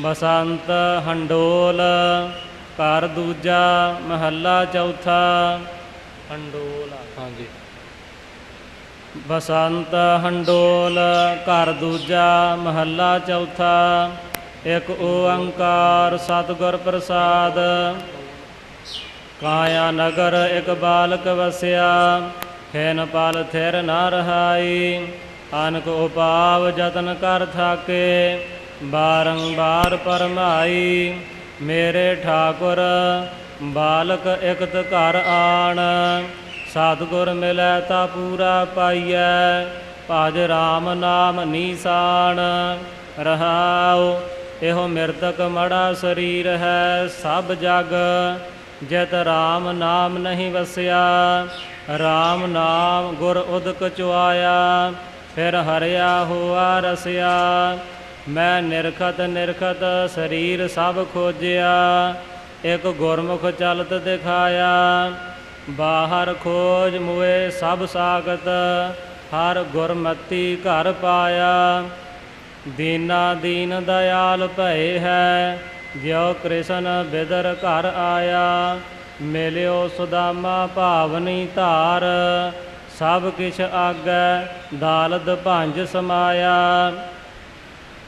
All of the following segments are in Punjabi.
ਬਸੰਤ ਹੰਡੋਲ ਘਰ ਦੂਜਾ ਮਹੱਲਾ ਚੌਥਾ। ਹੰਡੋਲ। ਹਾਂਜੀ। ਬਸੰਤ ਹੰਡੋਲ ਘਰ ਦੂਜਾ ਮਹੱਲਾ ਚੌਥਾ। ਇੱਕ ਓੰਕਾਰ ਸਤਿਗੁਰ ਪ੍ਰਸਾਦ। ਕਾਇਆ ਨਗਰ ਇੱਕ ਬਾਲਕ ਵਸਿਆ। ਖੈਨ ਪਲ ਥਿਰ ਨਾ ਰਹਾਈ। ਅਨਕ ਉਪਾਵ ਜਤਨ ਕਰ ਥਾਕੇ। ਬਾਰੰਬਾਰ ਪਰਮਾਈ, ਮੇਰੇ ਠਾਕੁਰ, ਬਾਲਕ ਇਕਤ ਘਰ ਆਣ। ਸਤਿਗੁਰ ਮਿਲੈ ਤਾ ਪੂਰਾ ਪਾਈਐ, ਭਜ ਰਾਮ ਨਾਮ ਨੀਸਾਨ ਰਹਾਉ, ਇਹੋ ਮਿਰਤਕ ਮੜਾ ਸਰੀਰ ਹੈ ਸਭ ਜਗ। ਜਿਤ ਰਾਮ ਨਾਮ ਨਹੀਂ ਵਸਿਆ, ਰਾਮ ਨਾਮ ਗੁਰ ਉਦਕ ਚੁਆਇਆ। ਫਿਰ ਹਰਿਆ ਹੋਆ ਰਸਿਆ ਮੈਂ ਨਿਰਖਤ ਨਿਰਖਤ ਸਰੀਰ ਸਭ ਖੋਜਿਆ, ਇੱਕ ਗੁਰਮੁਖ ਚਲਤ ਦਿਖਾਇਆ। ਬਾਹਰ ਖੋਜ ਮੁਏ ਸਭ ਸਾਗਤ, ਹਰ ਗੁਰਮਤੀ ਘਰ ਪਾਇਆ। ਦੀਨਾ ਦੀਨ ਦਇਆਲ ਭਏ ਹੈ, ਜਿਉ ਕ੍ਰਿਸ਼ਨ ਬਿਦਰ ਘਰ ਆਇਆ। ਮਿਲਿਓ ਸੁਦਾਮਾ ਭਾਵਨੀ ਧਾਰ, ਸਭ ਕਿਛ ਆਗੈ, ਦਾਲਦ ਭੰਜ ਸਮਾਇਆ।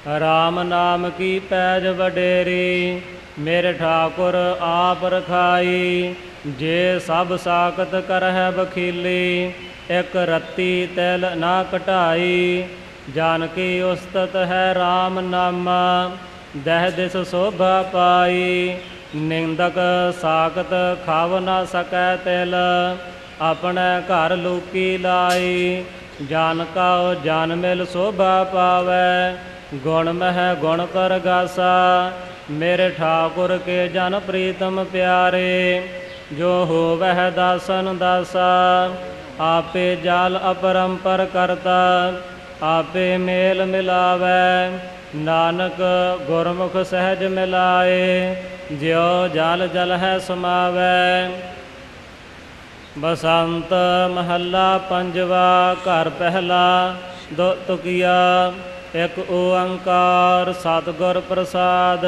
ਰਾਮ ਨਾਮ ਕੀ ਪੈਜ ਵਡੇਰੀ, ਮੇਰੇ ਠਾਕੁਰ ਆਪ ਰਖਾਈ। ਜੇ ਸਭ ਸਾਖਤ ਕਰਹਿ ਬਖੀਲੀ ਇਕ ਰੱਤੀ ਤਿਲ ਨਾ ਘਟਾਈ ਜਾਨਕੀ ਉਸਤਤ ਹੈ RAM ਨਾਮਾ, ਦਹਿ ਦਿਸ ਸੋਭਾ ਪਾਈ। ਨਿੰਦਕ ਸਾਖਤ ਖਾਵ ਨਾ ਸਕੈ ਤਿਲ, ਆਪਣੇ ਘਰ ਲੋਕੀ ਲਾਈ। ਜਾਨ ਕਉ ਜਨ ਮਿਲ ਸੋਭਾ ਪਾਵੈ ਗੁਣ ਮਹਿ ਗੁਣ ਕਰ ਗਾਸਾ, ਮੇਰੇ ਠਾਕੁਰ ਕੇ ਜਨ ਪ੍ਰੀਤਮ ਪਿਆਰੇ। ਜੋ ਹੋਵਹਿ ਦਾਸਨ ਦਾਸਾ, ਆਪੇ ਜਲ ਅਪਰੰਪਰ ਕਰਤਾ, ਆਪੇ ਮੇਲ ਮਿਲਾਵੈ। ਨਾਨਕ ਗੁਰਮੁਖ ਸਹਿਜ ਮਿਲਾਏ, ਜਿਉ ਜਲ ਜਲ ਹੈ ਸਮਾਵੈ। ਬਸੰਤ ਮਹੱਲਾ ਪੰਜਵਾ, ਘਰ ਪਹਿਲਾ ਦੋ ਤੁਕਿਆ ਇੱਕ ਓੰਕਾਰ ਸਤਿਗੁਰ ਪ੍ਰਸਾਦ,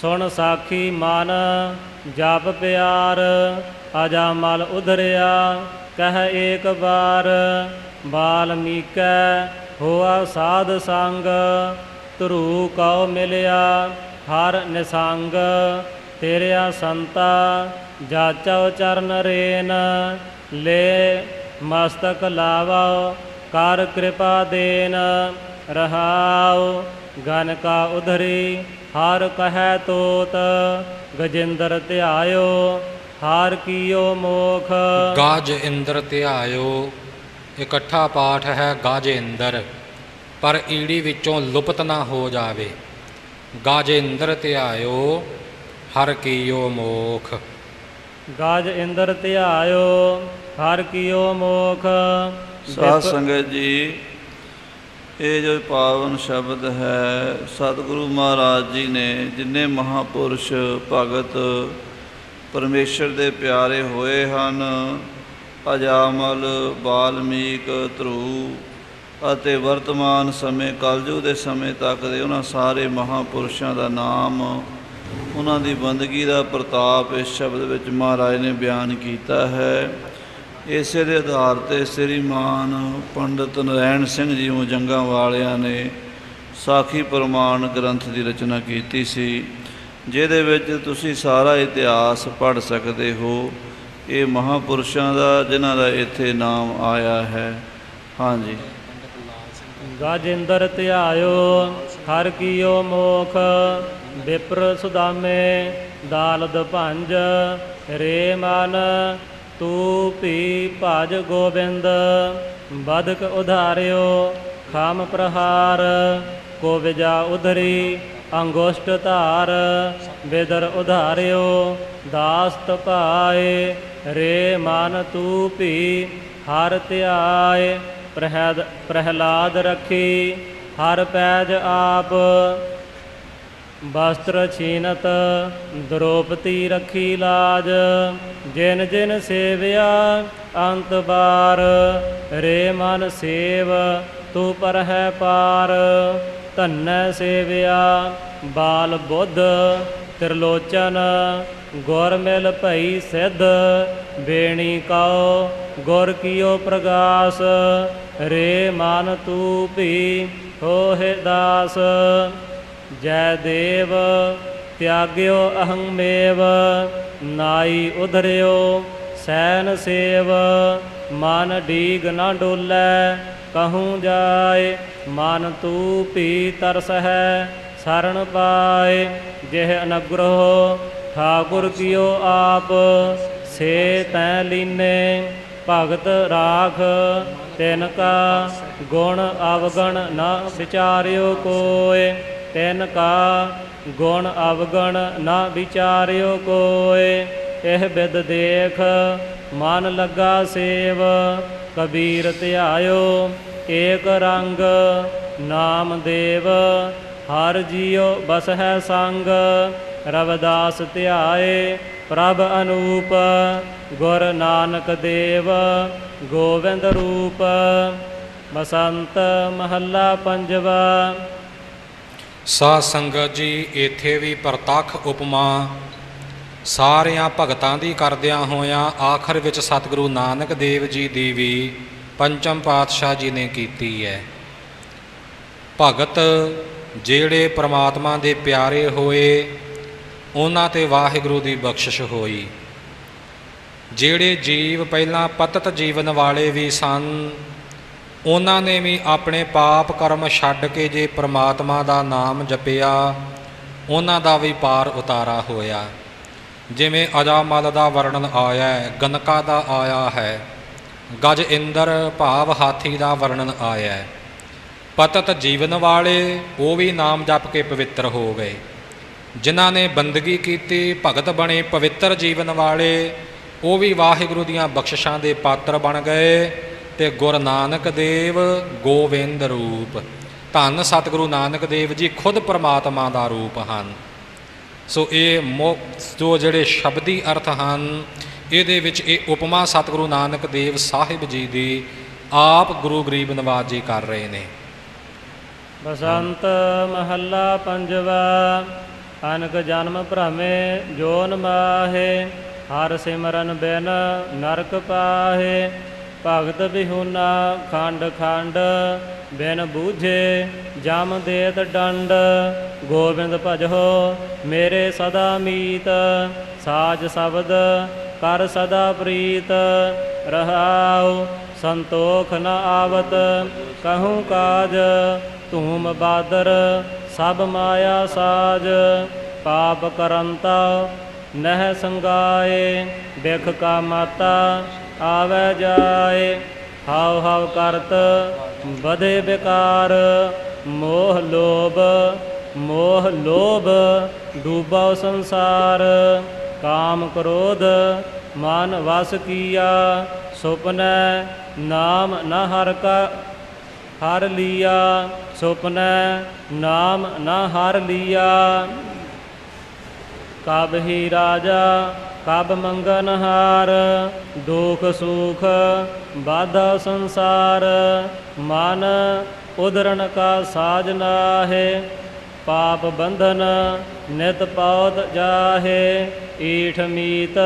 ਸੁਣ ਸਾਖੀ ਮਨ, ਜਪ ਪਿਆਰ ਅਜਾਮਲ ਉਧਰਿਆ, ਕਹਿ ਏਕ ਵਾਰ ਬਾਲਮੀਕੈ ਹੋਆ ਸਾਧ ਸੰਗ, ਧਰੂ ਕਉ ਮਿਲਿਆ, ਹਰ ਨਿਸੰਗ, ਤੇਰਿਆ ਸੰਤਾ ਜਾਚਉ ਚਰਨ ਰੇਨ, ਲੈ ਮਸਤਕ ਲਾਵਾ, ਕਰ ਕਿਰਪਾ ਦੇਨ। ਰਹਾਉ ਗਨ ਕਾ ਉਧਰੀ ਹਰ ਕਹੈ ਤੋਤ ਗਜਿੰਦਰ ਧਿਆਇਓ ਹਾਰ ਕੀਓ ਮੋਖ। ਗਾਜ ਇੰਦਰ ਧਿਆਇਓ ਇਕੱਠਾ ਪਾਠ ਹੈ ਗਾਜ ਇੰਦਰ ਪਰ ਈੜੀ ਵਿੱਚੋਂ ਲੁਪਤ ਨਾ ਹੋ ਜਾਵੇ। ਗਾਜ ਇੰਦਰ ਧਿਆਇਓ ਹਰ ਕੀਓ ਮੋਖ। ਗਾਜ ਇੰਦਰ ਧਿਆਇਓ ਹਰ ਕੀਓ ਮੋਖ। ਸਾਧ ਸੰਗਤ ਜੀ ਇਹ ਜੋ ਪਾਵਨ ਸ਼ਬਦ ਹੈ, ਸਤਿਗੁਰੂ ਮਹਾਰਾਜ ਜੀ ਨੇ ਜਿਨੇ ਮਹਾਪੁਰਸ਼ ਭਗਤ ਪਰਮੇਸ਼ਰ ਦੇ ਪਿਆਰੇ ਹੋਏ ਹਨ, ਅਜਾਮਲ, ਬਾਲਮੀਕ, ਧਰੂ ਅਤੇ ਵਰਤਮਾਨ ਸਮੇਂ, ਕਲਯੁਗ ਦੇ ਸਮੇਂ ਤੱਕ ਦੇ ਉਹਨਾਂ ਸਾਰੇ ਮਹਾਪੁਰਸ਼ਾਂ ਦਾ ਨਾਮ, ਉਹਨਾਂ ਦੀ ਬੰਦਗੀ ਦਾ ਪ੍ਰਤਾਪ ਇਸ ਸ਼ਬਦ ਵਿੱਚ ਮਹਾਰਾਜ ਨੇ ਬਿਆਨ ਕੀਤਾ ਹੈ। ਇਸੇ ਦੇ ਆਧਾਰ ਤੇ ਸ੍ਰੀਮਾਨ ਪੰਡਤ ਨਰੈਣ ਸਿੰਘ ਜੀ ਜੰਗਾਂ ਵਾਲਿਆਂ ਨੇ ਸਾਖੀ ਪ੍ਰਮਾਣ ਗ੍ਰੰਥ ਦੀ ਰਚਨਾ ਕੀਤੀ ਸੀ, ਜਿਹਦੇ ਵਿੱਚ ਤੁਸੀਂ ਸਾਰਾ ਇਤਿਹਾਸ ਪੜ੍ਹ ਸਕਦੇ ਹੋ। ਇਹ ਮਹਾਪੁਰਸ਼ਾਂ ਦਾ, ਜਿਨ੍ਹਾਂ ਦਾ ਇੱਥੇ ਨਾਮ ਆਇਆ ਹੈ। ਹਾਂਜੀ। ਰਾਜਿੰਦਰ ਇੰਦਰ ਧਿਆਇਓ, ਹਰ ਕੀਓ ਮੋਖ, ਵਿਪਰ ਸੁਦਾਮੇ, ਦਾਲਦ ਭੰਜ, ਰੇ ਮਨ ਤੂ ਭੀ ਭਜ ਗੋਬਿੰਦ, ਬਦਕ ਉਧਾਰਿਓ, ਖਾਮ ਪ੍ਰਹਾਰ, ਕੋ ਵਿਜਾ ਉਧਰੀ, ਅੰਗੋਸ਼ਟ ਧਾਰ, ਬੇਦਰ ਉਧਾਰਿਓ, ਦਾਸਤ ਪਾਏ ਰੇ ਮਨ ਤੂ ਭੀ, ਹਰ ਧਿਆਏ, ਪ੍ਰਹਿਦ, ਪ੍ਰਹਿਲਾਦ ਰੱਖੀ, ਹਰ ਪੈਜ ਆਪ ਵਸਤਰ ਛੀਨਤ ਦ੍ਰੋਪਤੀ ਰਖੀ ਲਾਜ, ਜਿਨ ਜਿਨ ਸੇਵਿਆ, ਅੰਤ ਬਾਰ, ਰੇ ਮਨ ਸੇਵ, ਤੂੰ ਪਰ ਹੈ ਪਾਰ, ਧੰਨੈ ਸੇਵਿਆ, ਬਾਲ ਬੁੱਧ, ਤ੍ਰਿਲੋਚਨ, ਗੁਰ ਮਿਲ ਭਈ ਸਿੱਧ, ਬੇਣੀ ਕਉ, ਗੁਰ ਕੀਓ ਪ੍ਰਗਾਸ, ਰੇ ਮਨ ਤੂ ਭੀ ਹੋਹਿ ਦਾਸ। ਜੈ ਦੇਵ, ਤਿਆਗਿਓ ਅਹੰਮੇਵ ਨਾਈ ਉਧਰਿਓ, ਸੈਨ ਸੇਵ, ਮਨ ਡੀਗ ਨਾ ਡੋਲੇ, ਕਹੂੰ ਜਾਏ, ਮਨ ਤੂ ਭੀ ਤਰਸ ਹੈ ਸਰਣ ਪਾਏ, ਜਿਹ ਅਨਗ੍ਰਹ ਠਾਕੁਰ ਕੀਓ ਆਪ, ਸੇ ਤੈ ਲੀਨੇ, ਭਗਤ ਰਾਖ, ਤਿਨ ਕਾ ਗੁਣ ਅਵਗਣ ਨਾ ਵਿਚਾਰਿਓ ਕੋਏ। ਤਿਨ ਕਾ ਗੁਣ ਅਵਗਣ ਨਾ ਵਿਚਾਰਿਓ ਕੋਏ, ਇਹ ਬਿਦ ਦੇਖ ਮਨ ਲੱਗਾ ਸੇਵ, ਕਬੀਰ ਧਿਆਇਓ, ਏਕ ਰੰਗ ਨਾਮ ਦੇਵ, ਹਰ ਜੀਉ ਬਸ ਹੈ ਸੰਗ, ਰਵਦਾਸ ਧਿਆਏ, ਪ੍ਰਭ ਅਨੂਪ, ਗੁਰ ਨਾਨਕ ਦੇਵ, ਗੋਵਿੰਦ ਰੂਪ, ਬਸੰਤ ਮਹੱਲਾ ਪੰਜਵਾ ਸਾਧ ਸੰਗਤ ਜੀ ਇੱਥੇ ਵੀ ਪ੍ਰਤੱਖ ਉਪਮਾ। ਸਾਰਿਆਂ ਭਗਤਾਂ ਦੀ ਕਰਦਿਆਂ ਹੋਇਆਂ ਆਖਰ ਵਿੱਚ ਸਤਿਗੁਰੂ ਨਾਨਕ ਦੇਵ ਜੀ ਦੀ ਵੀ ਪੰਚਮ ਪਾਤਸ਼ਾਹ ਜੀ ਨੇ ਕੀਤੀ ਹੈ। ਭਗਤ ਜਿਹੜੇ ਪ੍ਰਮਾਤਮਾ ਦੇ ਪਿਆਰੇ ਹੋਏ, ਉਹਨਾਂ ਤੇ ਵਾਹਿਗੁਰੂ ਦੀ ਬਖਸ਼ਿਸ਼ ਹੋਈ। ਜਿਹੜੇ ਜੀਵ ਪਹਿਲਾਂ ਪਤਤ ਜੀਵਨ ਵਾਲੇ ਵੀ ਸਨ ਉਹਨਾਂ ਨੇ ਵੀ ਆਪਣੇ ਪਾਪ ਕਰਮ ਛੱਡ ਕੇ ਜੇ ਪ੍ਰਮਾਤਮਾ ਦਾ ਨਾਮ ਜਪਿਆ, ਉਹਨਾਂ ਦਾ ਵੀ ਪਾਰ ਉਤਾਰਾ ਹੋਇਆ। ਜਿਵੇਂ ਅਜਾਮਲ ਦਾ ਵਰਣਨ ਆਇਆ ਹੈ, ਗਨਕਾ ਦਾ ਆਇਆ ਹੈ, ਗਜ ਇੰਦਰ ਭਾਵ ਹਾਥੀ ਦਾ ਵਰਣਨ ਆਇਆ ਹੈ। ਪਤਤ ਜੀਵਨ ਵਾਲੇ ਉਹ ਵੀ ਨਾਮ ਜਪ ਕੇ ਪਵਿੱਤਰ ਹੋ ਗਏ। ਜਿਨ੍ਹਾਂ ਨੇ ਬੰਦਗੀ ਕੀਤੀ, ਭਗਤ ਬਣੇ ਪਵਿੱਤਰ ਜੀਵਨ ਵਾਲੇ, ਉਹ ਵੀ ਵਾਹਿਗੁਰੂ ਦੀਆਂ ਬਖਸ਼ਿਸ਼ਾਂ ਦੇ ਪਾਤਰ ਬਣ ਗਏ। ਤੇ ਗੁਰੂ ਨਾਨਕ ਦੇਵ ਗੋਵਿੰਦ ਰੂਪ। ਧੰਨ ਸਤਿਗੁਰੂ ਨਾਨਕ ਦੇਵ ਜੀ ਖੁਦ ਪ੍ਰਮਾਤਮਾ ਦਾ ਰੂਪ ਹਨ। ਸੋ ਇਹ ਜੋ ਜਿਹੜੇ ਸ਼ਬਦੀ ਅਰਥ ਹਨ, ਇਹਦੇ ਵਿੱਚ ਇਹ ਉਪਮਾ ਸਤਿਗੁਰੂ ਨਾਨਕ ਦੇਵ ਸਾਹਿਬ ਜੀ ਦੀ ਆਪ ਗੁਰੂ ਗਰੀਬ ਨਵਾਜ ਜੀ ਕਰ ਰਹੇ ਨੇ। ਬਸੰਤ ਮਹੱਲਾ ਪੰਜਵਾ, ਅਨਕ ਜਨਮ ਭ੍ਰਮੇ ਜੋਨ ਮਾਹੇ, ਹਰ ਸਿਮਰਨ ਬਿਨ ਨਰਕ ਪਾਹੇ। ਭਗਤ ਬਿਹੁਨਾ ਖੰਡ ਖੰਡ, ਬਿਨ ਬੂਝੇ ਜਮ ਦੇਤ ਡੰਡ। ਗੋਬਿੰਦ ਭਜੋ ਮੇਰੇ ਸਦਾ ਮੀਤ, ਸਾਜ ਸ਼ਬਦ ਕਰ ਸਦਾ ਪ੍ਰੀਤ। ਰਹਾਉ ਸੰਤੋਖ ਨ ਆਵਤ, ਕਹੂੰ ਕਾਜ ਧੂਮ ਬਾਦਰ, ਸਭ ਮਾਇਆ ਸਾਜ। ਪਾਪ ਕਰੰਤਾ ਨਹਿ ਸੰਗਾਏ, ਬਿਖ ਕਾ ਮਾਤਾ ਆਵੈ ਜਾਏ ਹਾਉ ਹਾਉ ਕਰਤ, ਵਧੇ ਬਿਕਾਰ, ਮੋਹ ਲੋਭ ਮੋਹ ਲੋਭ ਡੂਬਾ ਸੰਸਾਰ, ਕਾਮ ਕ੍ਰੋਧ, ਮਨ ਵਸ ਕੀਆ, ਸੁਪਨੈ ਨਾਮ ਨਾ ਹਰ ਕਾ, ਹਰ ਲੀਆ, ਸੁਪਨੈ ਨਾਮ ਨਾ ਹਰ ਲੀਆ। ਕਬ ਹੀ ਰਾਜਾ ਕਬ ਮੰਗਨ ਹਾਰ, ਦੁਖ ਸੁਖ ਬਾਧਾ ਸੰਸਾਰ, ਮਨ ਉਦਰਣ ਕਾ ਸਾਜ ਹੈ ਪਾਪ ਬੰਧਨ ਨਿਤ ਪਾਉਤ ਜਾਹੇ, ਈਠ ਮੀਤ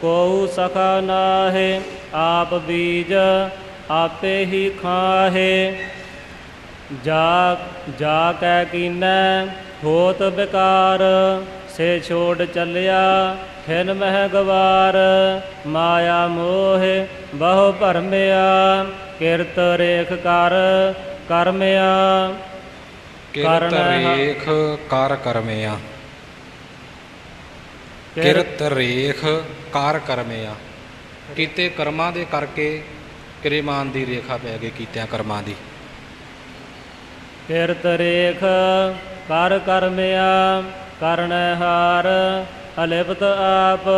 ਕੋਉ ਸਖਾ ਨਾਹੇ, ਆਪ ਬੀਜ ਆਪੇ ਹੀ ਖਾਹੇ। ਜਾ ਜਾ ਕੈ ਕੀਨੈ, ਹੋਤ ਬਿਕਾਰ ਸੇ ਛੋੜ ਚੱਲਿਆ ਖਿਨ ਮਹਿ ਗਵਾਰ ਮਾਇਆ ਮੋਹ ਬਹੁ ਭਰਮਿਆ ਕਿਰਤ ਰੇਖ ਕਰ ਕਰਮਿਆ। ਕਿਰਤ ਰੇਖ ਕਰ ਕਰਮਿਆ। ਕਿਰਤ ਰੇਖ ਕਾਰ ਕਰਮਿਆ। ਕੀਤੇ ਕਰਮਾਂ ਦੇ ਕਰਕੇ ਕਿਰੇਮਾਨ ਦੀ ਰੇਖਾ ਪੈ ਗਈ ਕੀਤਿਆਂ ਕਰਮਾਂ ਦੀ। ਕਿਰਤ ਰੇਖ ਕਰ ਕਰਮਿਆ। ਕਰਨ ਹਾਰ ਅਲਿਪਤ ਆਪ।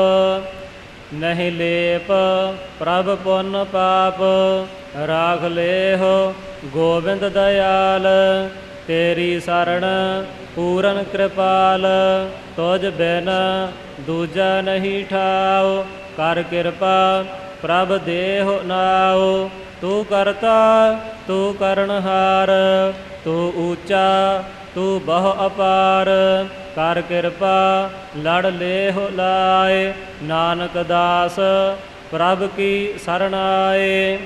ਨਹੀਂ ਲੇਪ ਪ੍ਰਭ ਪੁੰਨ ਪਾਪ, ਰਾਖ ਲੇਹੁ ਗੋਬਿੰਦ ਦਇਆਲ। ਤੇਰੀ ਸਰਣ ਪੂਰਨ ਕਿਰਪਾਲ, ਤੁਝ ਬਿਨ ਦੂਜਾ ਨਹੀਂ ਠਾਉ। ਕਰ ਕਿਰਪਾ ਪ੍ਰਭ ਦੇਹੁ ਨਾਉ। ਤੂੰ ਕਰਤਾ, ਤੂੰ ਕਰਨਹਾਰ ਤੂੰ ਊਚਾ ਤੂੰ ਬਹੁ ਅਪਾਰ। ਕਰ ਕਿਰਪਾ ਲੜ ਲੇਹੁ ਲਾਏ। ਨਾਨਕ ਦਾਸ ਪ੍ਰਭ ਕੀ ਸਰਣਾਏ